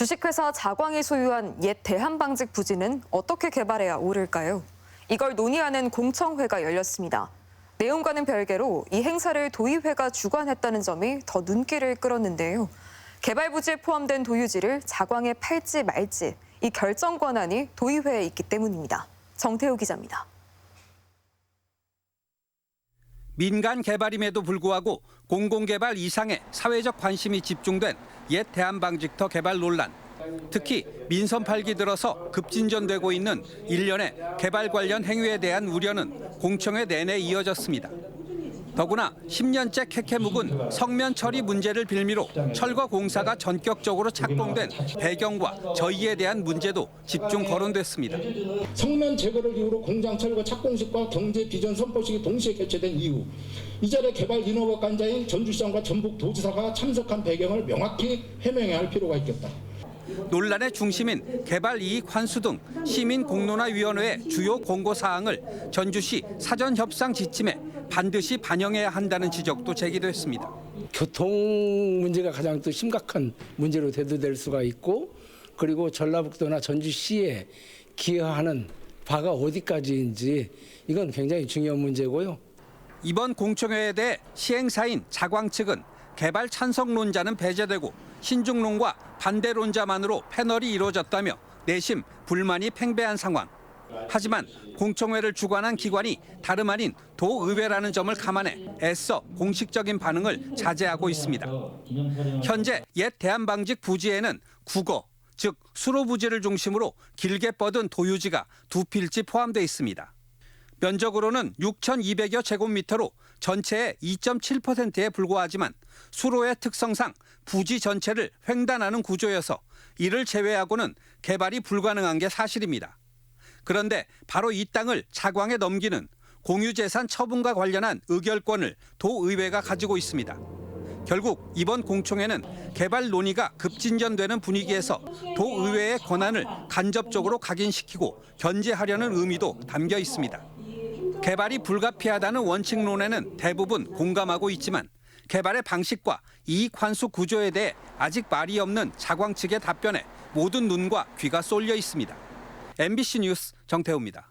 주식회사 자광이 소유한 옛 대한방직 부지는 어떻게 개발해야 오를까요? 이걸 논의하는 공청회가 열렸습니다. 내용과는 별개로 이 행사를 도의회가 주관했다는 점이 더 눈길을 끌었는데요. 개발 부지에 포함된 도유지를 자광에 팔지 말지 이 결정 권한이 도의회에 있기 때문입니다. 정태호 기자입니다. 민간 개발임에도 불구하고 공공개발 이상의 사회적 관심이 집중된 옛 대한방직터 개발 논란. 특히 민선 8기 들어서 급진전되고 있는 일련의 개발 관련 행위에 대한 우려는 공청회 내내 이어졌습니다. 더구나 10년째 캐캐 묵은 성면 처리 문제를 빌미로 철거 공사가 전격적으로 착공된 배경과 저희에 대한 문제도 집중 거론됐습니다. 성면 제거를 이유로 공장 철거 착공식과 경제 비전 선포식이 동시에 개최된 이후 이 자리에 개발 인허가 관자인 전주시장과 전북 도지사가 참석한 배경을 명확히 해명해야 할 필요가 있겠다. 논란의 중심인 개발 이익 환수 등 시민 공론화위원회의 주요 공고 사항을 전주시 사전 협상 지침에 반드시 반영해야 한다는 지적도 제기됐습니다. 교통 문제가 가장 또 심각한 문제로 대두될 수가 있고 그리고 전라북도나 전주시에 기여하는 바가 어디까지인지 이건 굉장히 중요한 문제고요. 이번 공청회에 대해 시행사인 자광 측은 개발 찬성론자는 배제되고 신중론과 반대론자만으로 패널이 이루어졌다며 내심 불만이 팽배한 상황. 하지만 공청회를 주관한 기관이 다름 아닌 도의회라는 점을 감안해 애써 공식적인 반응을 자제하고 있습니다. 현재 옛 대한방직 부지에는 국어, 즉 수로 부지를 중심으로 길게 뻗은 도유지가 두 필지 포함돼 있습니다. 면적으로는 6,200여 제곱미터로 전체의 2.7%에 불과하지만 수로의 특성상 부지 전체를 횡단하는 구조여서 이를 제외하고는 개발이 불가능한 게 사실입니다. 그런데 바로 이 땅을 자광에 넘기는 공유재산 처분과 관련한 의결권을 도의회가 가지고 있습니다. 결국 이번 공청회는 개발 논의가 급진전되는 분위기에서 도의회의 권한을 간접적으로 각인시키고 견제하려는 의미도 담겨 있습니다. 개발이 불가피하다는 원칙론에는 대부분 공감하고 있지만 개발의 방식과 이익 환수 구조에 대해 아직 말이 없는 자광 측의 답변에 모든 눈과 귀가 쏠려 있습니다. MBC 뉴스 정태우입니다.